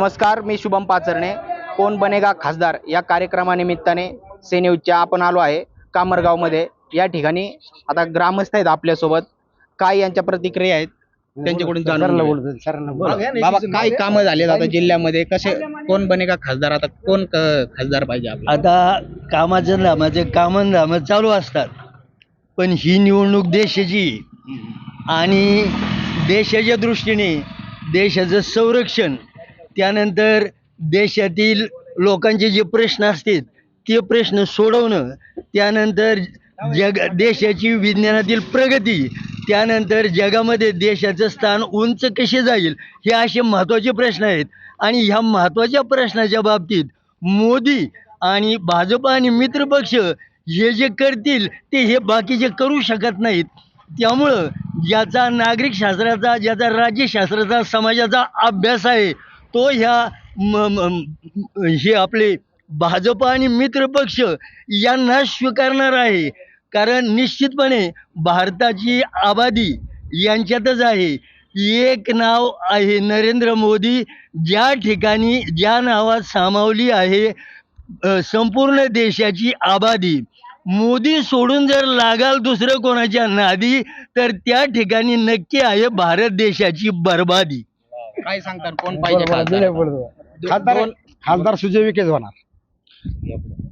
नमस्कार मी शुभम पाचरणे कोण बनेगा खासदार या कार्यक्रमानिमित्ताने सेन्यूजच्या आपण आलो आहे कामरगावमध्ये. या ठिकाणी आता ग्रामस्थ आहेत आपल्यासोबत. काय यांच्या प्रतिक्रिया आहेत? त्यांच्याकडून जाणून. बाबा काय कामं झालेत आता जिल्ह्यामध्ये? कसे कोण बनेगा खासदार? आता कोण क- खासदार पाहिजे आपल्याला? आता कामाचं धामाचे कामं धामं चालू असतात. पण ही निवडणूक देशाची आणि देशाच्या दृष्टीने देशाचं संरक्षण त्यानंतर देशातील लोकांचे जे प्रश्न असतील ते प्रश्न सोडवणं त्यानंतर जग देशाची विज्ञानातील प्रगती त्यानंतर जगामध्ये देशाचं स्थान उंच कसे जाईल हे असे महत्त्वाचे प्रश्न आहेत. आणि ह्या महत्त्वाच्या प्रश्नाच्या बाबतीत मोदी आणि भाजप आणि मित्रपक्ष हे जे करतील ते हे बाकीचे करू शकत नाहीत. त्यामुळं ज्याचा नागरिक शास्त्राचा ज्याचा राज्यशास्त्राचा समाजाचा अभ्यास आहे तो ह्या म- हे आपले भाजप आणि मित्रपक्ष यांना स्वीकारणार आहे. कारण निश्चितपणे भारताची आबादी यांच्यातच आहे. एक नाव आहे नरेंद्र मोदी ज्या ठिकाणी ज्या नावात सामावली आहे संपूर्ण देशाची आबादी. मोदी सोडून जर लागाल दुसरं कोणाच्या नादी तर त्या ठिकाणी नक्की आहे भारत देशाची बर्बादी. काय सांगतात? कोण पाहिजे खासदार? खासदार दोन- खासदार सुजय विकेच होणार.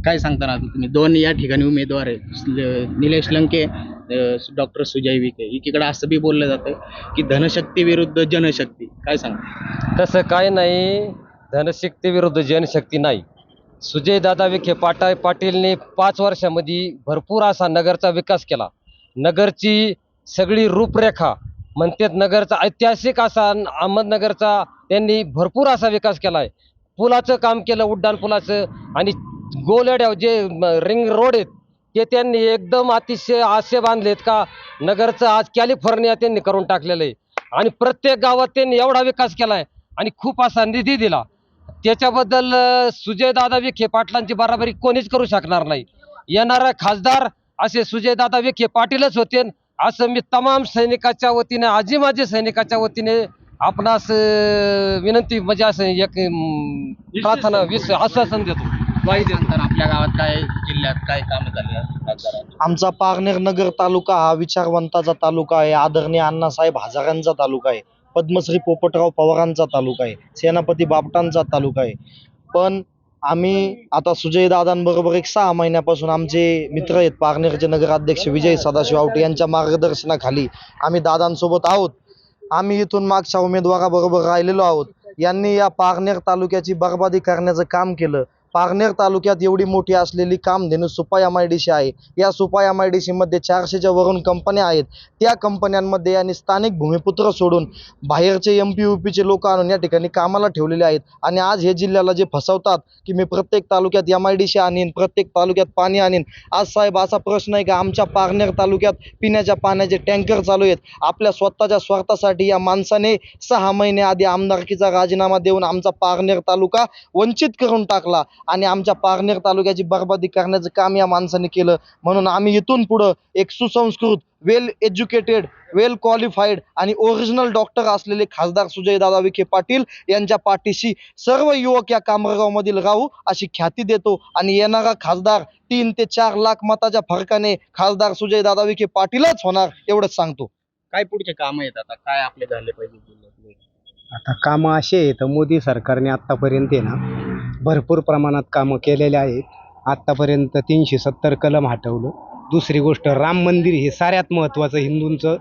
काय सांगता ना आता तुम्ही? दोन या ठिकाणी उमेदवार आहेत. ल- निलेश लंके डॉक्टर सुजय विखे. एकीकडे असं बी बोललं जातं की धनशक्ती विरुद्ध जनशक्ती. काय सांगता? तसं काय नाही. धनशक्ती विरुद्ध जनशक्ती नाही. सुजयदादा विखे पाटा पाटीलने पाच वर्षामध्ये भरपूर असा नगरचा विकास केला. नगरची सगळी रूपरेखा म्हणतात नगरचा ऐतिहासिक असा अहमदनगरचा त्यांनी भरपूर असा विकास केला आहे पुलाचं काम केलं उड्डाण पुलाचं आणि गोलड्या जे रिंग रोड आहेत ते त्यांनी एकदम अतिशय आशे बांधलेत का नगरचं आज कॅलिफोर्निया त्यांनी करून टाकलेलं आहे. आणि प्रत्येक गावात त्यांनी एवढा विकास केला आहे आणि खूप असा निधी दिला. त्याच्याबद्दल सुजयदादा विखे पाटलांची बराबरी कोणीच करू शकणार नाही. येणारा खासदार असे सुजयदादा विखे पाटीलच होते. असं मी तमाम सैनिकाच्या वतीने आजी माजी सैनिकाच्या वतीने आपणास विनंती म्हणजे असं एक प्रार्थना विस आश्वासन देतो. सांगतात आपल्या गावात काय जिल्ह्यात काय काम झाले आमचा पारनेर नगर तालुका हा विचारवंताचा तालुका आहे. आदरणीय अण्णासाहेब हजारांचा तालुका आहे. पद्मश्री पोपटराव पवारांचा तालुका आहे. सेनापती बापटांचा तालुका आहे. पण आम्ही आता सुजय दादांबरोबर एक सहा महिन्यापासून आमचे मित्र आहेत. पारनेरचे नगराध्यक्ष विजय सदाशिव आवटे यांच्या मार्गदर्शनाखाली आम्ही दादांसोबत आहोत. आम्ही इथून मागच्या उमेदवाराबरोबर राहिलेलो आहोत. यांनी या पारनेर तालुक्याची बर्बादी करण्याचं काम केलं. पारनेर तालुक्यात एवढी मोठी असलेली Kamdhenu Supa M I D C आहे. या सुपा एम आय डी सीमध्ये चारशेच्या वरून कंपन्या आहेत. त्या कंपन्यांमध्ये यांनी स्थानिक भूमिपुत्र सोडून बाहेरचे एम पी यू पीचे लोक आणून या ठिकाणी कामाला ठेवलेले आहेत. आणि आज हे जिल्ह्याला जे फसवतात की मी प्रत्येक तालुक्यात एम आय डी सी आणीन प्रत्येक तालुक्यात पाणी आणीन. आज साहेब असा प्रश्न आहे का आमच्या पारनेर तालुक्यात पिण्याच्या पाण्याचे टँकर चालू आहेत. आपल्या स्वतःच्या स्वार्थासाठी या माणसाने सहा महिने आधी आमदारकीचा राजीनामा देऊन आमचा पारनेर तालुका वंचित करून टाकला. आणि आमच्या पारनेर तालुक्याची बर्बादी करण्याचं काम या माणसाने केलं. म्हणून आम्ही इथून पुढं एक सुसंस्कृत वेल एज्युकेटेड वेल क्वालिफाईड आणि ओरिजिनल डॉक्टर असलेले खासदार सुजयदादा विखे पाटील यांच्या पाठीशी सर्व युवक या कामरगावमधील राहू अशी ख्याती देतो. आणि येणारा खासदार तीन ते चार लाख मताच्या फरकाने खासदार सुजयदादा विखे पाटीलच होणार एवढंच सांगतो. काय पुढचे काम आहेत आता? काय आपले झाले पाहिजे? जिल्ह्यातले आता कामं असे आहेत मोदी सरकारने आत्तापर्यंत आहे ना भरपूर प्रमाणात कामं केलेले आहेत. आत्तापर्यंत तीनशे सत्तर कलम हटवलं. दुसरी गोष्ट राम मंदिर हे साऱ्यात महत्त्वाचं हिंदूंचं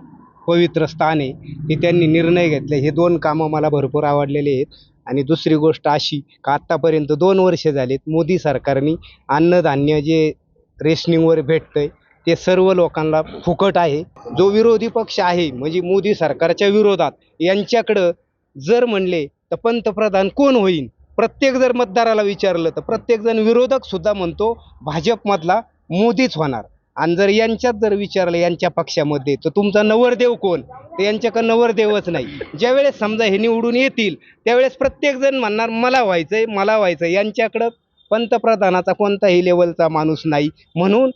पवित्र स्थान आहे. हे त्यांनी निर्णय घेतले. हे दोन कामं मला भरपूर आवडलेले आहेत. आणि दुसरी गोष्ट अशी का आत्तापर्यंत दोन वर्ष झालीत मोदी सरकारने अन्नधान्य जे रेशनिंगवर भेटतं आहे ते सर्व लोकांना फुकट आहे. जो विरोधी पक्ष आहे म्हणजे मोदी सरकारच्या विरोधात यांच्याकडं जर म्हणले तर पंतप्रधान कोण होईल प्रत्येक जर मतदाराला विचारलं तर प्रत्येकजण विरोधक सुद्धा म्हणतो भाजपमधला मोदीच होणार. आणि जर यांच्यात जर विचारलं यांच्या पक्षामध्ये तर तुमचा नवरदेव कोण? तर यांच्याकडं नवरदेवच नाही. ज्यावेळेस समजा हे निवडून येतील त्यावेळेस प्रत्येकजण म्हणणार मला व्हायचंय मला व्हायचं यांच्याकडं पंतप्रधानाचा कोणताही लेवलचा माणूस नाही. म्हणून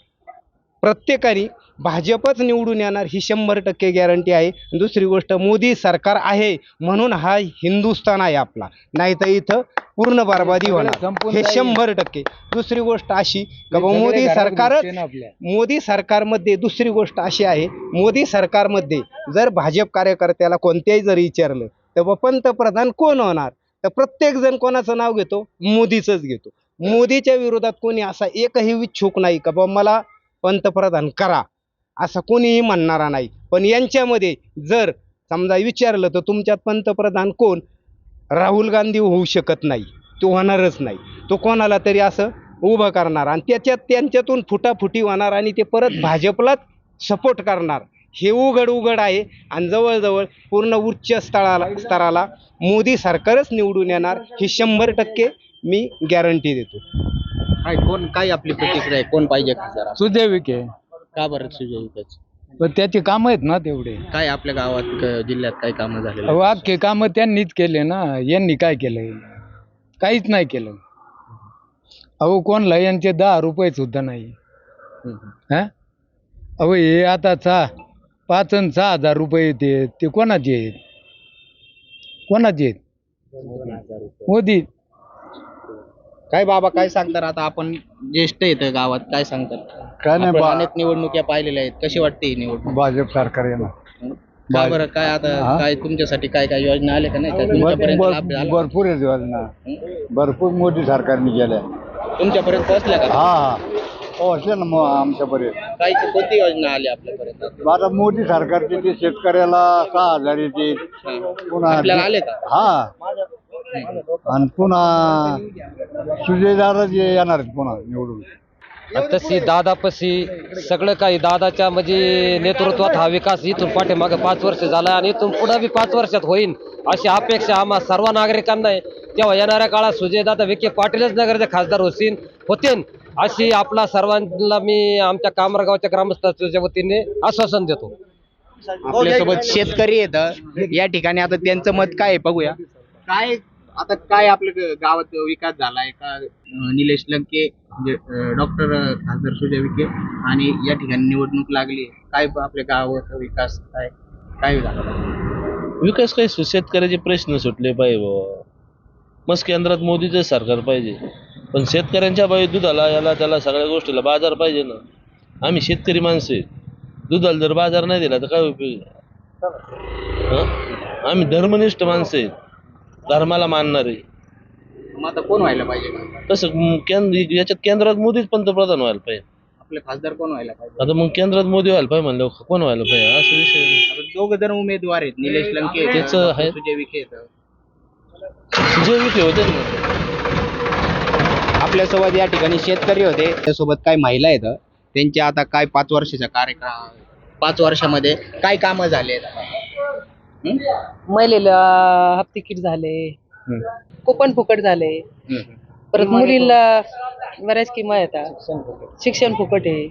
प्रत्येकाने भाजपच निवडून येणार ही शंभर टक्के गॅरंटी आहे. दुसरी गोष्ट मोदी सरकार आहे म्हणून हा हिंदुस्थान आहे आपला. नाही तर इथं पूर्ण बरबादी होणार. हे शंभर टक्के. दुसरी गोष्ट अशी का मोदी सरकारच मोदी सरकारमध्ये दुसरी गोष्ट अशी आहे मोदी सरकारमध्ये जर भाजप कार्यकर्त्याला कोणत्याही जर विचारलं तर बा पंतप्रधान कोण होणार? तर प्रत्येक जण कोणाचं नाव घेतो? मोदीचंच घेतो. मोदीच्या विरोधात कोणी असा एकही इच्छुक नाही का बा मला पंतप्रधान करा. असं कोणीही म्हणणारा नाही. पण यांच्यामध्ये जर समजा विचारलं तर तुमच्यात पंतप्रधान कोण? राहुल गांधी होऊ शकत नाही. तो होणारच नाही. तो कोणाला तरी असं उभं करणार आणि त्याच्यात त्यांच्यातून फुटाफुटी होणार आणि ते परत भाजपलाच सपोर्ट करणार. हे उघड उघड आहे आणि जवळजवळ पूर्ण उच्च स्तराला स्तराला मोदी सरकारच निवडून येणार ही शंभर टक्के मी गॅरंटी देतो. काय कोण काय आपली प्रतिक्रिया आहे? कोण पाहिजे खासदार सुजय विखे. का बरं पण त्याची कामं आहेत ना तेवढे. काय आपल्या गावात क- जिल्ह्यात काय कामं झालेली अहो अख्खे कामं त्यांनीच केले ना. यांनी काय केलंय? काहीच नाही केलं. अहो कोणला? यांचे दहा रुपये सुद्धा नाही. हा? अहो हे आता सहा पाच आणि सहा हजार रुपये येते. ते कोणाचे आहेत? कोणाचे आहेत? मोदी. काय बाबा काय सांगतात आता आपण ज्येष्ठ येत गावात काय सांगतात? काय आपण अनेक निवडणुक्या पाहिलेल्या आहेत. कशी वाटते ही निवडणूक? भाजप सरकार येणार. का बरं? काय आता काय तुमच्यासाठी काय काय योजना आल्या का नाही? का तुमच्यापर्यंत लाभ झाला? भरपूर आहेत योजना. भरपूर मोदी सरकारने केल्या. तुमच्यापर्यंत पोहोचल्या का? हा हा. पोहोचले ना मग आमच्यापर्यंत. काय कोणती योजना आली आपल्यापर्यंत? आता मोदी सरकारचे ते शेतकऱ्याला सहा हजार येते पुन्हा आपल्याला आले का? हा. आणि पुन्हा सुजयदार जे येणार आहेत पुन्हा निवडून. तशी दादापशी सगळं काही दादाच्या म्हणजे नेतृत्वात हा विकास इथून पाठीमागे पाच वर्ष झाला आणि इथून पुढे बी पाच वर्षात होईल अशी अपेक्षा आम्हा सर्व नागरिकांना आहे. तेव्हा येणाऱ्या काळात सुजयदादा विखे पाटीलच नगरचे खासदार होतील होतील अशी आपला सर्वांना मी आमच्या कामरगावच्या ग्रामस्थांच्या वतीने आश्वासन देतो. आपल्यासोबत शेतकरी येत या ठिकाणी आता त्यांचं मत काय आहे? बघूया. काय आता काय आपल्या गावात विकास झालाय का? निलेश लंके म्हणजे डॉक्टर खासदार सुजय विखे आणि या ठिकाणी निवडणूक लागली. काय आपल्या गावाचा विकास काय? काय झाला? विकास काही शेतकऱ्याचे प्रश्न सुटले पाहिजे बाबा मस्त केंद्रात मोदीचं सरकार पाहिजे. पण शेतकऱ्यांच्या बाई दुधाला याला त्याला सगळ्या गोष्टीला बाजार पाहिजे ना. आम्ही शेतकरी माणसं आहेत. दुधाला जर बाजार नाही दिला तर काय उपयोग? हं? आम्ही धर्मनिष्ठ माणसं आहेत. धर्माला मानणारे मग आता कोण व्हायला पाहिजे? का तसं म- केंद्र याच्यात केंद्रात मोदीच पंतप्रधान व्हायला पाहिजे. आपले खासदार कोण व्हायला पाहिजे? आता मग केंद्रात मोदी व्हायला पाहिजे म्हणलं कोण व्हायला पाहिजे? असा विषय आहे. आता दोघ जण उमेदवार आहेत निलेश लंके आहेत, त्याचं डॉक्टर आहे. सुजय विखे आहेत. सुजय विखे होते ना. आपल्यासोबत या ठिकाणी शेतकरी होते. त्यासोबत काही महिला आहेत. त्यांच्या आता काय पाच वर्षाच्या कार्यक्रम पाच वर्षामध्ये काय कामं झाले महिलेला हाफ तिकीट झाले. कुपन फुकट झाले. परत मुलीला बऱ्याच किंमत येतात शिक्षण फुकट. आहे.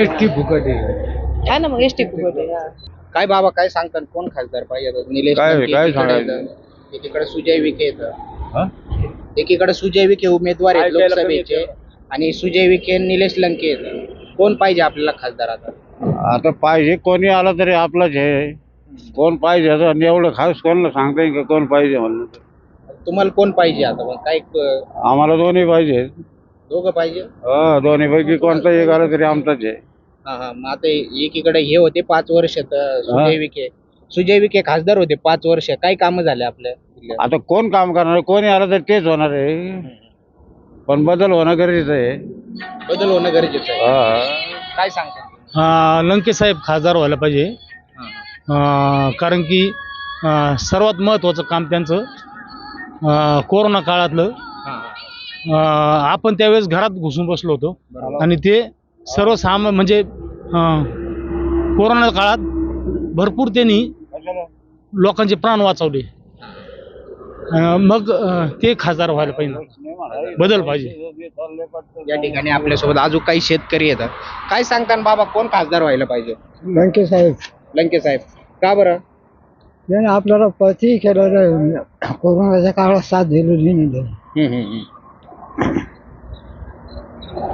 एस टी फुकट आहे. हा ना मग एस टी फुकट आहे. काय बाबा काय सांगतात कोण खासदार पाहिजे? निलेश काय- सांगायचं? एकीकडे सुजय विखे आहेत एकीकडे सुजय विखे उमेदवार आहेत लोकसभेचे. आणि सुजय विखे निलेश लंके कोण पाहिजे आपल्याला खासदार आता? आता पाहिजे कोणी आला तरी आपलंच आहे कोण पाहिजे आता? एवढं खास कोणाला सांगता येईल का? कोण पाहिजे म्हणलं तर. तुम्हाला कोण पाहिजे आता? मग काय क- आम्हाला दोन्ही पाहिजे. दोघं पाहिजे? हा दोन्ही पैकी कोणता एक आला तरी आमचाच आहे. हा हा. मग आता एकीकडे हे होते पाच वर्ष तर सुजय विखे. सुजय विखे खासदार होते पाच वर्ष. काय कामं झाले आपल्या? आता कोण काम करणार? कोणी आलं तर तेच होणार आहे. पण बदल होणं गरजेचं आहे. बदल होणं गरजेचं आहे. हा. काय सांगता अं, लंके साहेब खासदार व्हायला पाहिजे. कारण की सर्वात महत्त्वाचं काम त्यांचं कोरोना काळातलं. आपण त्यावेळेस घरात घुसून बसलो होतो. आणि ते सर्वसाम म्हणजे अं, कोरोना काळात भरपूर त्यांनी लोकांचे प्राण वाचवले. मग ते खासदार व्हायला पाहिजे. बदल पाहिजे. या ठिकाणी आपल्यासोबत अजून काही शेतकरी येतात. काय सांगताना बाबा कोण खासदार व्हायला पाहिजे? साहेब. लंके साहेब का बरं? त्याने आपल्याला पती केलं कोरोनाच्या काळात साथ दिलेली नाही हम्म, हम्म, हम्म.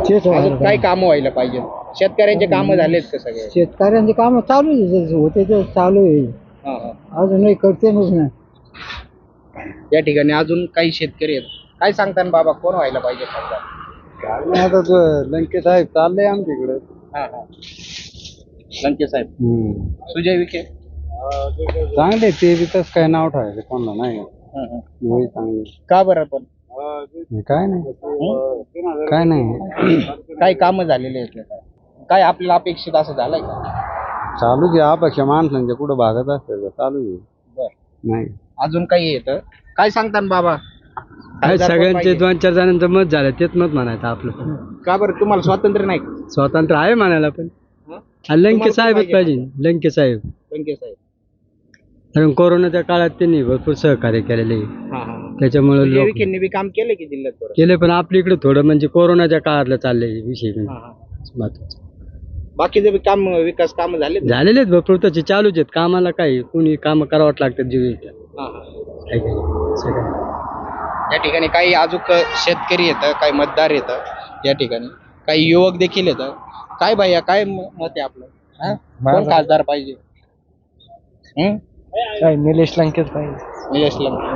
तेच अजून काय काम व्हायला पाहिजे? शेतकऱ्यांचे काम झालेत का सगळे? शेतकऱ्यांचे काम चालू आहे होते ते चालू आहे. हा, हा. अजूनही करतेच नाही. या ठिकाणी अजून काही शेतकरी आहेत. काय सांगताना बाबा कोण व्हायला पाहिजे खासदार? आता लंके साहेब चाललंय आमच्याकडे. हा, हा. लंके साहेब. सुजय विखे. चांगले ते बी तसं काय नाव ठेवायचं कोणाला नाही. होय चांगले. का बरं पण? काय नाही. काय नाही. काय काम झालेले आहेत? काय आपल्याला अपेक्षित असं झालंय का? चालू घ्या अपेक्षा माणसांच्या कुठं भागत असते चालू आहे. नाही. अजून काही येतं? काय बाबा? काय खासदार कोण सगळ्यांचे? दोन चार जणांचं मत झालं. तेच मत म्हणायचं आपलं. का बरं? तुम्हाला स्वातंत्र्य नाही? स्वातंत्र्य आहे म्हणायला पण. हं? लंके तुम्हाला साहेबच कोण पाहिजे लंके साहेब. लंके साहेब. कारण कोरोनाच्या काळात त्यांनी भरपूर सहकार्य केलेले. आहे. हा हा हा. त्याच्यामुळे सुजय लोक विखेंनी बी काम केलं की जिल्ह्यात बरं केले पण आपल्या इकडे थोडं म्हणजे कोरोनाच्या काळातलं चाललंय विषय. हा, हा. महत्वाचं. बाकीचे बी काम विकास काम झाले झालेले आहेत भरपूर त्याचे चालूच आहेत. कामाला काय कोणी काम करावंच लागतात जीव या ठिकाणी काही अजून शेतकरी येतं काही मतदार येतं या ठिकाणी. काही युवक देखील येतं काय भैया काय म- मत आहे आपलं हा? कोण खासदार पाहिजे हं? काय निलेश लंकेच पाहिजे निलेश लंके.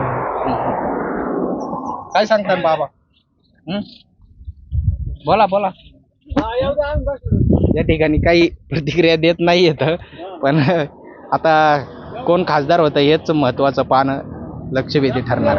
काय सांगतात बाबा हं? बोला बोला या ठिकाणी काही प्रतिक्रिया देत नाही येत पण आता कोण खासदार होतं हेच महत्वाचं पाहणं लक्षवेधी ठरणार